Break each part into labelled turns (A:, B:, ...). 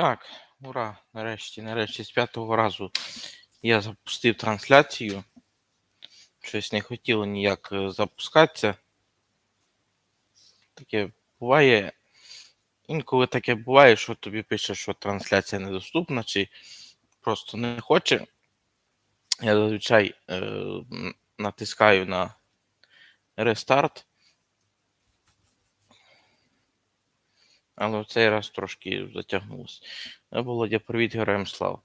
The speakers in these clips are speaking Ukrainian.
A: Так, ура! Нарешті, нарешті, з п'ятого разу я запустив трансляцію. Щось не хотіло ніяк е, запускатися. Таке буває. Інколи таке буває, що тобі пише, що трансляція недоступна, чи просто не хоче. Я зазвичай е, натискаю на рестарт. Але в цей раз трошки затягнулося. Володя, привіт, героям слава.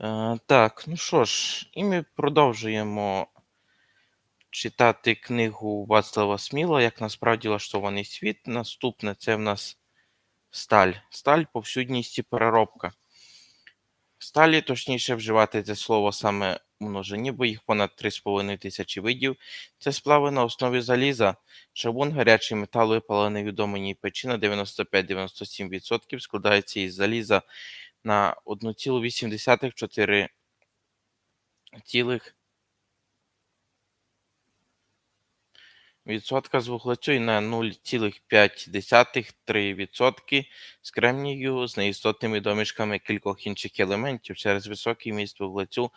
A: Е, так, ну що ж, і ми продовжуємо читати книгу Вацлава Сміла, як насправді влаштований світ. Наступне це в нас сталь. Сталь, повсюдність і переробка. Сталі, точніше вживати це слово саме у множині, бо їх понад 3,5 тисячі видів. Це сплави на основі заліза. Шабун, гарячий метал, випалений у печі на 95-97% складається із заліза на 1,8 4 відсотка з вуглецю і на 0,5-3% з кремнію з неістотними домішками кількох інших елементів через високий міст вуглецю.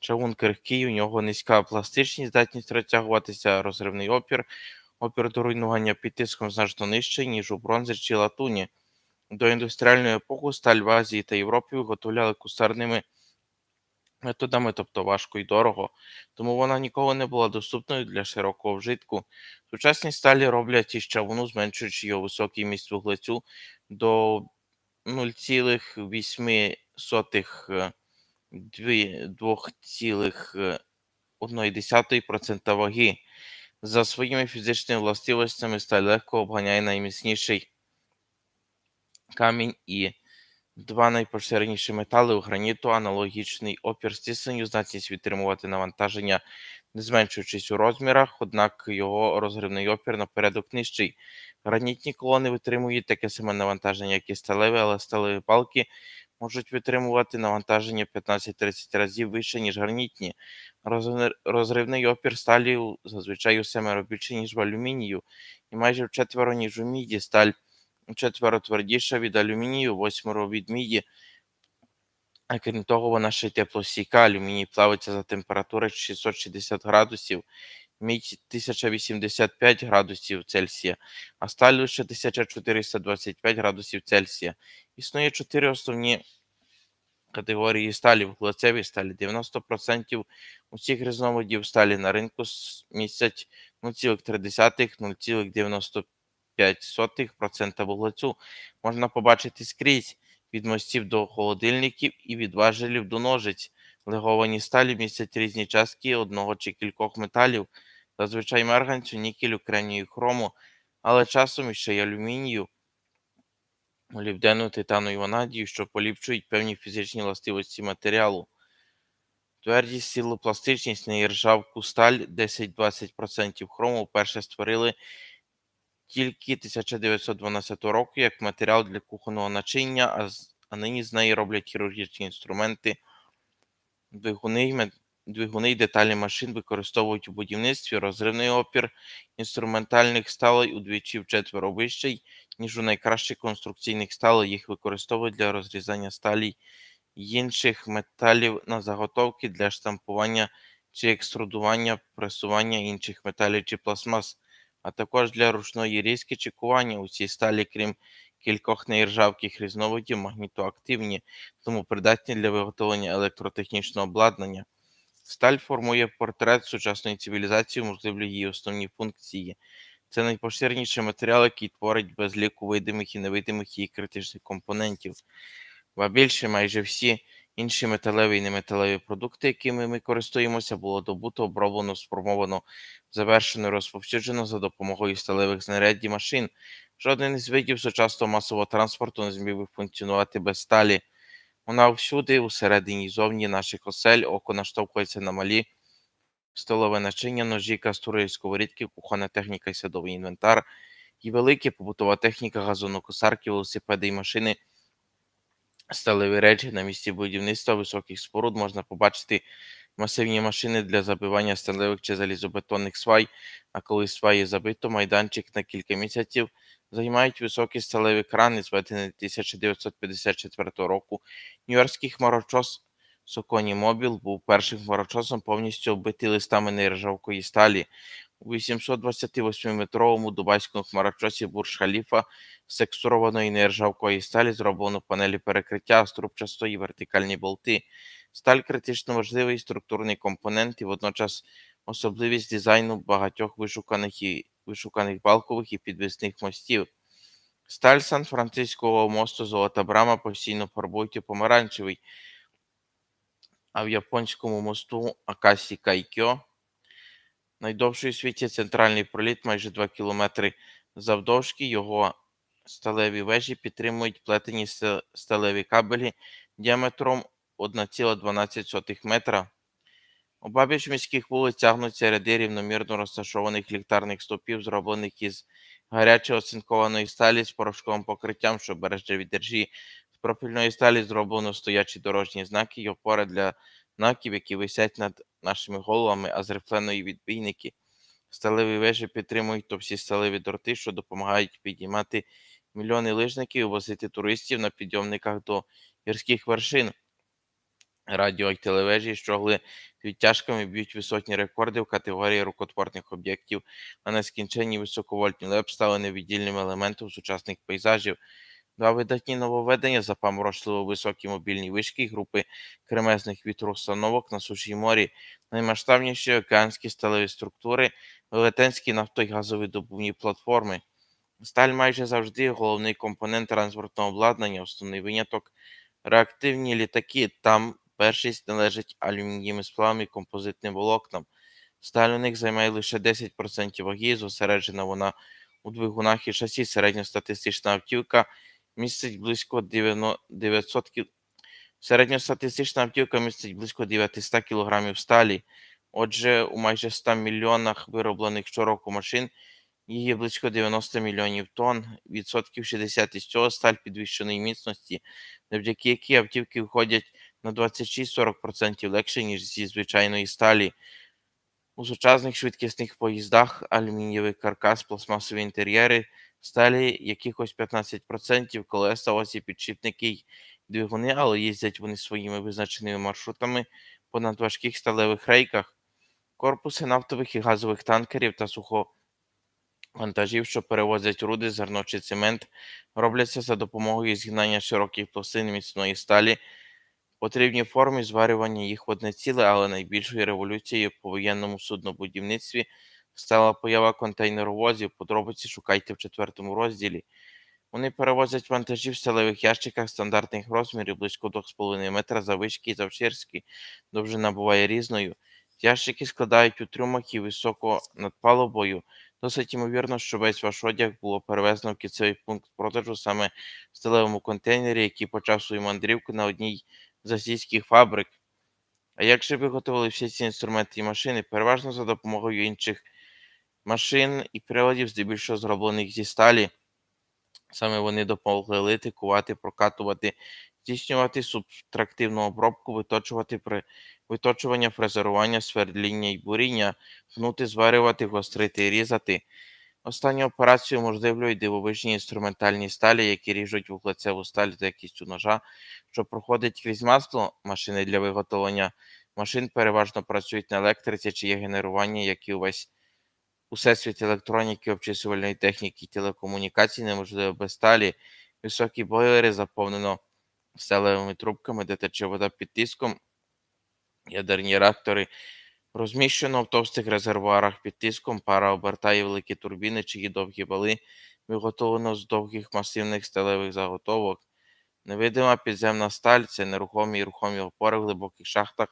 A: Чавун крихкий, у нього низька пластичність, здатність розтягуватися, розривний опір. Опір до руйнування під тиском значно нижчий, ніж у бронзі чи латуні. До індустріальної епохи сталь в Азії та Європі виготовляли кустарними методами, тобто важко і дорого, тому вона ніколи не була доступною для широкого вжитку. Сучасні сталі роблять із чавуну, зменшуючи його високий міст вуглецю до 0,8 2,1% ваги. За своїми фізичними властивостями сталь легко обганяє найміцніший камінь і два найпоширеніші метали у граніту, аналогічний опір стисненню, здатність відтримувати навантаження, не зменшуючись у розмірах, однак його розривний опір напередок нижчий. Гранітні колони витримують таке саме навантаження, як і сталеві, але сталеві палки можуть витримувати навантаження 15-30 разів вище, ніж гранітні. Розривний опір сталі зазвичай у семеро більше, ніж в алюмінію, і майже вчетверо, ніж у міді. Сталь четверо твердіша від алюмінію, восьмеро від міді. А крім того, вона ще й теплостійка. Алюміній плавиться за температури 660 градусів, мідь 1085 градусів Цельсія, а сталь лише 1425 градусів Цельсія. Існує чотири основні категорії сталі. Вуглецеві сталі 90% усіх різновидів сталі на ринку містять 0,3-0,95 5% вуглецю можна побачити скрізь від мостів до холодильників і від важелів до ножиць. Леговані сталі містять різні частки одного чи кількох металів, зазвичай марганцю, нікелю, кремнію, хрому, але часом іще й алюмінію, молібдену, титану і ванадію, що поліпшують певні фізичні властивості матеріалу. Твердість, силу, пластичність, нержавку сталь 10-20% хрому вперше створили тільки 1912 року як матеріал для кухонного начиння, а, з- а нині з неї роблять хірургічні інструменти, двигуни, двигуни й деталі машин використовують у будівництві розривний опір інструментальних сталей удвічі вчетверо вищий, ніж у найкращих конструкційних сталей. Їх використовують для розрізання сталі й інших металів на заготовки для штампування чи екструдування, пресування інших металів чи пластмас а також для ручної різки чи кування. У цій сталі, крім кількох неіржавких різновидів, магнітоактивні, тому придатні для виготовлення електротехнічного обладнання. Сталь формує портрет сучасної цивілізації, можливі її основні функції. Це найпоширеніший матеріал, який творить без ліку видимих і невидимих її критичних компонентів. Ба більше майже всі інші металеві і неметалеві продукти, якими ми користуємося, було добуто, оброблено, сформовано завершено розповсюджено за допомогою сталевих знарядь і машин. Жоден із видів сучасного масового транспорту не зміг би функціонувати без сталі. Вона всюди, усередині і зовні наших осель, око наштовхується на малі столове начиння, ножі, кастури сковорідки, кухонна техніка і садовий інвентар, і великі побутова техніка, газонокосарки, велосипеди і машини. Сталеві речі на місці будівництва високих споруд можна побачити масивні машини для забивання сталевих чи залізобетонних свай, а коли сваї забито, майданчик на кілька місяців займають високі сталеві крани, зведені 1954 року. Нью-Йоркський хмарочос Соконі Мобіл був першим хмарочосом, повністю оббитий листами нержавкої сталі. У 828-метровому дубайському хмарочосі Бурж-Халіфа з текстурованої нержавкої сталі зроблено панелі перекриття, струбчастої вертикальні болти. Сталь критично важливий структурний компонент і водночас особливість дизайну багатьох вишуканих і вишуканих балкових і підвісних мостів. Сталь Сан-Франциського мосту Золота Брама постійно фарбують помаранчевий, а в японському мосту Акасі Кайкьо найдовший у світі центральний проліт майже 2 кілометри завдовжки. Його сталеві вежі підтримують плетені сталеві кабелі діаметром 1,12 метра. Обабіч міських вулиць тягнуться ряди рівномірно розташованих ліхтарних стовпів, зроблених із гарячої оцинкованої сталі з порошковим покриттям, що береже від держі. З профільної сталі зроблено стоячі дорожні знаки й опори для знаків, які висять над нашими головами, а з рифленої відбійники. Сталеві вежі підтримують товсті сталеві дроти, що допомагають підіймати мільйони лижників і возити туристів на підйомниках до гірських вершин. Радіо й телевежі щогли відтяжками б'ють висотні рекорди в категорії рукотворних об'єктів, а нескінченні високовольтні леп стали невіддільним елементом сучасних пейзажів. Два видатні нововведення запаморочливо високі мобільні вишки групи кремезних вітроустановок на суші морі, наймасштабніші океанські сталеві структури, велетенські нафто й газовидобувні платформи. Сталь майже завжди головний компонент транспортного обладнання, основний виняток реактивні літаки. Там першість належить алюмінієвим сплавам і композитним волокнам. Сталь у них займає лише 10% ваги, зосереджена вона у двигунах і шасі. Середньостатистична автівка містить близько 900 кіл... Середньостатистична автівка містить близько 900 кг сталі. Отже, у майже 100 мільйонах вироблених щороку машин її близько 90 мільйонів тонн, відсотків 60 із цього сталь підвищеної міцності, завдяки якій автівки виходять на 26-40% легше, ніж зі звичайної сталі. У сучасних швидкісних поїздах алюмінієвий каркас, пластмасові інтер'єри, сталі якихось 15%, колеса, осі, підшипники й двигуни, але їздять вони своїми визначеними маршрутами по надважких сталевих рейках. Корпуси нафтових і газових танкерів та суховантажів, що перевозять руди, зерно чи цемент, робляться за допомогою згинання широких пластин міцної сталі, потрібній формі зварювання їх в одне ціле, але найбільшою революцією по воєнному суднобудівництві стала поява контейнеровозів. Подробиці шукайте в четвертому розділі. Вони перевозять вантажі в сталевих ящиках стандартних розмірів близько 2,5 метра заввишки і завширшки. Довжина буває різною. Ящики складають у трюмах і високо над палубою. Досить ймовірно, що весь ваш одяг було перевезено в кінцевий пункт продажу саме в сталевому контейнері, який почав свою мандрівку на одній з азійських фабрик. А як же виготовили всі ці інструменти і машини? Переважно за допомогою інших машин і приладів, здебільшого зроблених зі сталі. Саме вони допомогли лити, кувати, прокатувати, здійснювати субтрактивну обробку, виточувати при виточування, фрезерування, свердління і буріння, гнути, зварювати, гострити різати. Останню операцію можливлюють дивовижні інструментальні сталі, які ріжуть вуглецеву сталь за якістю ножа, що проходить крізь масло машини для виготовлення машин переважно працюють на електриці, чи є генерування, як і увесь Усесвіт електроніки, обчислювальної техніки телекомунікацій неможливо без сталі. Високі бойлери заповнено сталевими трубками, де тече вода під тиском. Ядерні реактори розміщено в товстих резервуарах під тиском, пара обертає великі турбіни, чиї довгі вали виготовлено з довгих масивних сталевих заготовок. Невидима підземна сталь це нерухомі і рухомі опори в глибоких шахтах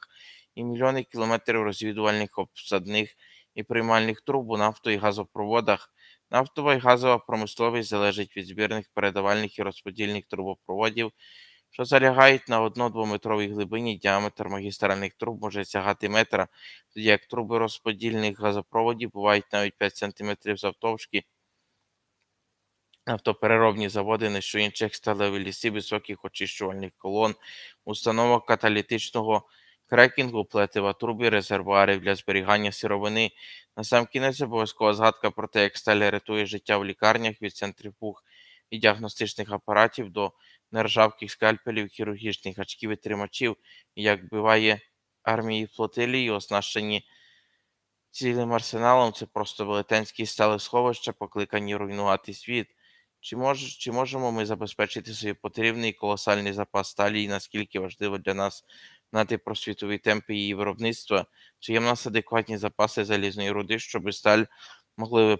A: і мільйони кілометрів розвідувальних обсадних і приймальних труб у нафто- і газопроводах. Нафтова і газова промисловість залежить від збірних передавальних і розподільних трубопроводів, що залягають на 1-2-метровій глибині. Діаметр магістральних труб може сягати метра, тоді як труби розподільних газопроводів бувають навіть 5 см завтовшки. Автопереробні заводи, не що інших сталеві ліси, високих очищувальних колон, установок каталітичного крекінгу, плетива трубі, резервуарів для зберігання сировини. Насамкінець обов'язкова згадка про те, як сталь рятує життя в лікарнях від центрифуг і діагностичних апаратів до нержавких скальпелів, хірургічних очків і тримачів, як биває армії флотилії, оснащені цілим арсеналом, це просто велетенські стали сховища, покликані руйнувати світ. Чи, мож, чи можемо ми забезпечити собі потрібний колосальний запас сталі, і наскільки важливо для нас знати про світові темпи її виробництва? Чи є в нас адекватні запаси залізної руди, щоб сталь могли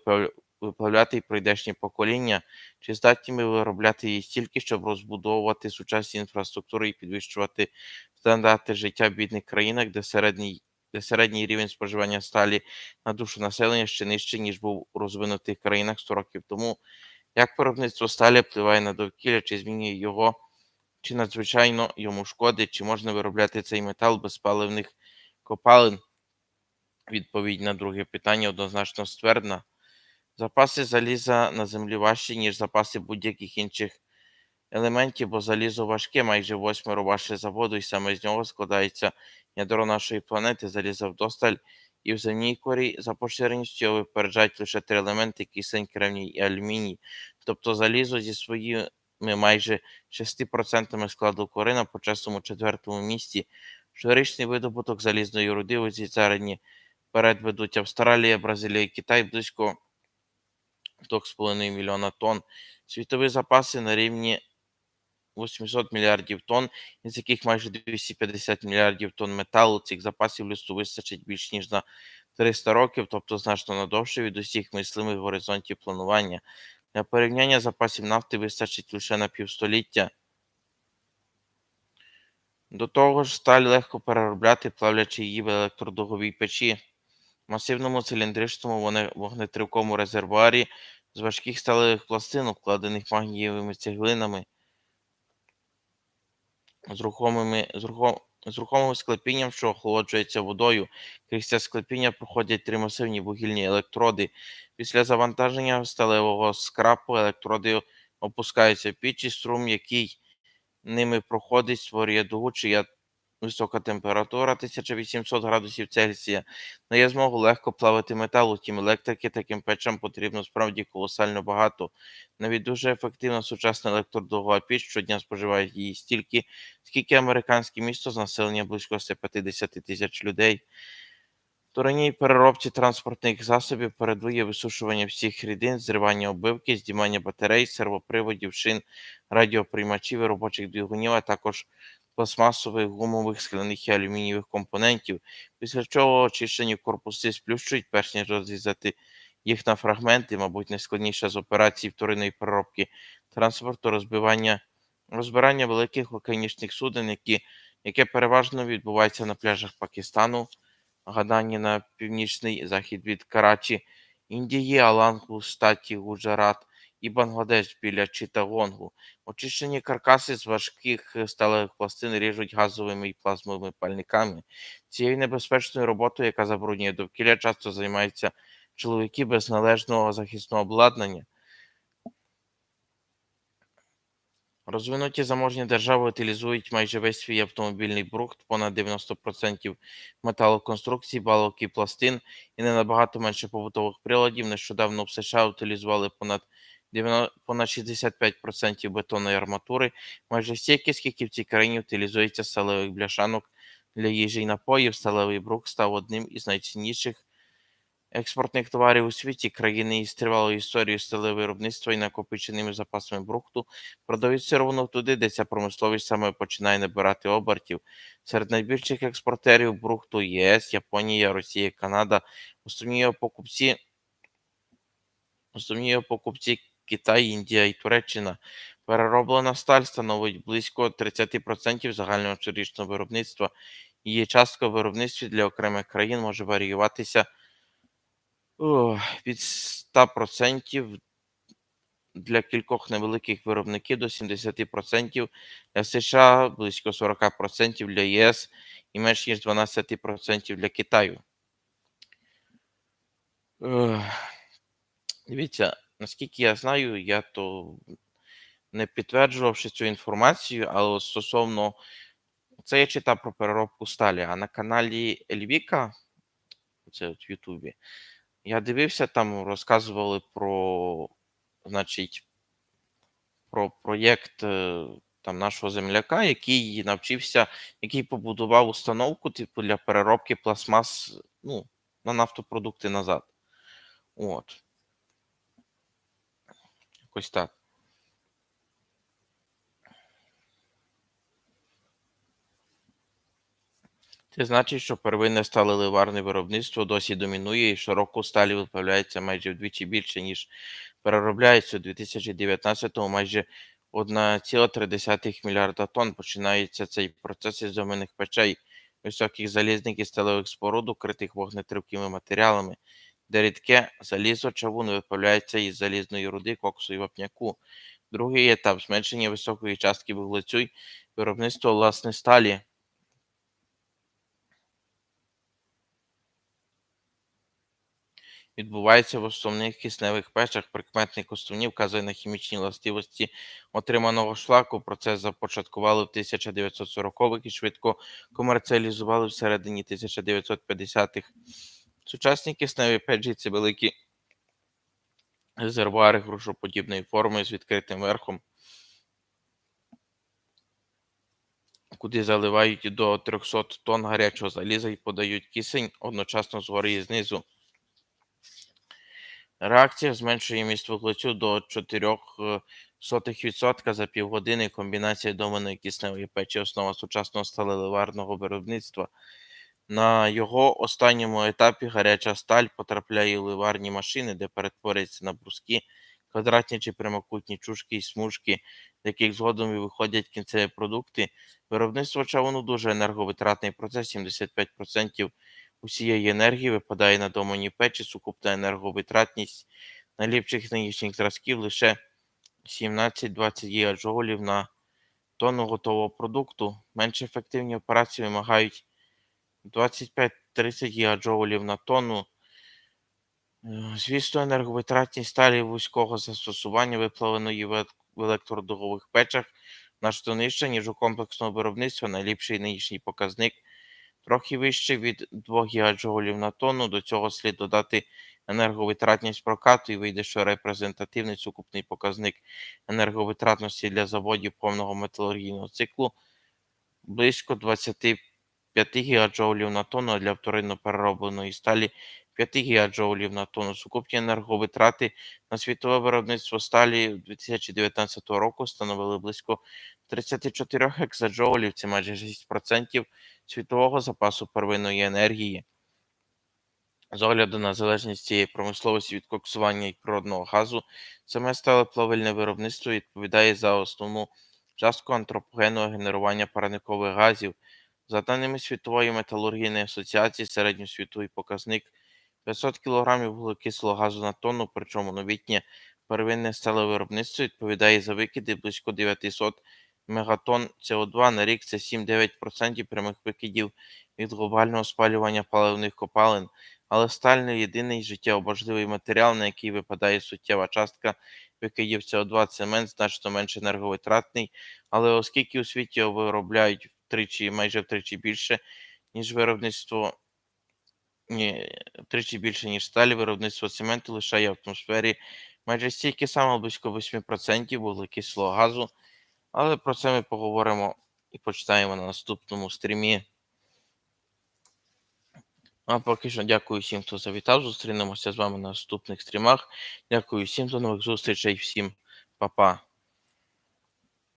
A: виплавляти і прийдешні покоління? Чи здатні ми виробляти її стільки, щоб розбудовувати сучасні інфраструктури і підвищувати стандарти життя в бідних країнах, де середній, де середній рівень споживання сталі на душу населення ще нижчий, ніж був у розвинутих країнах 100 років тому? Як виробництво сталі впливає на довкілля, чи змінює його, чи надзвичайно йому шкодить, чи можна виробляти цей метал без паливних копалин? Відповідь на друге питання однозначно ствердна. Запаси заліза на землі важчі, ніж запаси будь-яких інших елементів, бо залізо важке, майже восьмеро важче за воду, і саме з нього складається ядро нашої планети, заліза вдосталь, і в земній корі за поширеністю його випереджають лише три елементи кисень, кремній і алюміній. Тобто залізо зі своїми майже 6% складу кори на почесному четвертому місці. Щорічний видобуток залізної руди у цій царині вперед ведуть Австралія, Бразилія і Китай близько 2,5 мільйона тонн. Світові запаси на рівні 800 мільярдів тонн, із яких майже 250 мільярдів тонн металу. Цих запасів людству вистачить більш ніж на 300 років, тобто значно надовше від усіх мислимих горизонтів планування. Для порівняння запасів нафти вистачить лише на півстоліття. До того ж, сталь легко переробляти, плавлячи її в електродуговій печі, масивному циліндричному вогнетривкому резервуарі з важких сталевих пластин, обкладених магнієвими цеглинами, з рухомими, з рухом, з рухомим склепінням, що охолоджується водою. Крізь це склепіння проходять три масивні вугільні електроди. Після завантаження сталевого скрапу електроди опускаються в піч, і струм, який ними проходить, створює дугу, чия висока температура 1800 градусів Цельсія дає змогу легко плавити метал. Утім, електрики таким печам потрібно справді колосально багато. Навіть дуже ефективна сучасна електродугова піч щодня споживає її стільки, скільки американське місто з населенням близько 150 тисяч людей. В переробці транспортних засобів передує висушування всіх рідин, зривання оббивки, здіймання батарей, сервоприводів, шин, радіоприймачів і робочих двигунів, а також пластмасових, гумових, скляних і алюмінієвих компонентів, після чого очищені корпуси сплющують, перш ніж розрізати їх на фрагменти, мабуть, найскладніша з операцій вторинної переробки транспорту, розбивання, розбирання великих океанічних суден, які, яке переважно відбувається на пляжах Пакистану, гадання на північний захід від Карачі, Індії, Алангу, статі Гуджарат і Бангладеш біля Читагонгу. Очищені каркаси з важких е, сталевих пластин ріжуть газовими і плазмовими пальниками. Цією небезпечною роботою, яка забруднює довкілля, часто займаються чоловіки без належного захисного обладнання. Розвинуті заможні держави утилізують майже весь свій автомобільний брухт, понад 90% металоконструкцій, балок і пластин, і не набагато менше побутових приладів. Нещодавно в США утилізували понад 90, понад 65% бетонної арматури, майже стільки, скільки в цій країні утилізується сталевих бляшанок для їжі і напоїв. Сталевий брук став одним із найцінніших експортних товарів у світі. Країни із тривалою історією сталевого виробництва і накопиченими запасами брухту продають сировину туди, де ця промисловість саме починає набирати обертів. Серед найбільших експортерів брухту ЄС, Японія, Росія, Канада. Основні його покупці, основні його покупці Китай, Індія і Туреччина. Перероблена сталь становить близько 30% загального щорічного виробництва. Її частка в виробництві для окремих країн може варіюватися від 100% для кількох невеликих виробників до 70% для США, близько 40% для ЄС і менш ніж 12% для Китаю. Дивіться, наскільки я знаю, я то не підтверджувавши цю інформацію, але стосовно Це я читав про переробку сталі, а на каналі Ельвіка, це от в Ютубі, я дивився, там розказували про, значить, про проєкт е, там нашого земляка, який навчився, який побудував установку, типу, для переробки пластмас, ну, на нафтопродукти назад. От. Якось так. Це значить, що первинне сталеливарне виробництво досі домінує, і широко сталі виправляється майже вдвічі більше, ніж переробляється у 2019-му майже 1,3 мільярда тонн. Починається цей процес із зелених печей, високих залізних і сталевих споруд, укритих вогнетривкими матеріалами, де рідке залізо чавун виправляється із залізної руди, коксу і вапняку. Другий етап зменшення високої частки вуглецю й виробництво власне сталі. відбувається в основних кисневих печах. Прикметник основні вказує на хімічні властивості отриманого шлаку. Процес започаткували в 1940-х і швидко комерціалізували всередині 1950-х. Сучасні кисневі печі це великі резервуари грушоподібної форми з відкритим верхом, куди заливають до 300 тонн гарячого заліза і подають кисень одночасно згори і знизу. Реакція зменшує міст вуглецю до 0,04% за півгодини. Комбінація доманої кисневої печі основа сучасного сталеливарного виробництва. На його останньому етапі гаряча сталь потрапляє у ливарні машини, де перетворюється на бруски, квадратні чи прямокутні чушки і смужки, з яких згодом і виходять кінцеві продукти. Виробництво чавуну дуже енерговитратний процес, 75% усієї енергії випадає на домані печі, сукупна енерговитратність найліпших нинішніх зразків лише 17-20 ГJ на тонну готового продукту. Менш ефективні операції вимагають 25-30 ГJ на тонну. Е, Звісно, енерговитратність сталі вузького застосування, виплавленої в електродугових печах, значно нижча, ніж у комплексного виробництва. Найліпший нинішній показник трохи вище від 2 ГJ на тонну. До цього слід додати енерговитратність прокату і вийде, що репрезентативний сукупний показник енерговитратності для заводів повного металургійного циклу близько 25 ГJ на тонну, для вторинно переробленої сталі 5 ГJ на тонну. Сукупні енерговитрати на світове виробництво сталі 2019 року становили близько 34 екзаджоулів, це майже 6% світового запасу первинної енергії. З огляду на залежність цієї промисловості від коксування і природного газу, саме сталеплавильне виробництво відповідає за основну частку антропогенного генерування парникових газів. За даними Світової металургійної асоціації, середньосвітовий показник 500 кг вуглекислого газу на тонну, причому новітнє первинне сталевиробництво відповідає за викиди близько 900 мегатонн СО2 на рік. Це 7-9% прямих викидів від глобального спалювання паливних копалин. Але сталь не єдиний життєво важливий матеріал, на який випадає суттєва частка викидів СО2, цемент значно менш енерговитратний, але оскільки у світі його виробляють втричі, майже втричі більше, ніж виробництво ні, втричі більше, ніж сталі, виробництво цементу лишає в атмосфері майже стільки само, близько 8% вуглекислого газу. Але про це ми поговоримо і почитаємо на наступному стрімі. А поки що дякую всім, хто завітав. Зустрінемося з вами на наступних стрімах. Дякую всім, до нових зустрічей, всім па-па.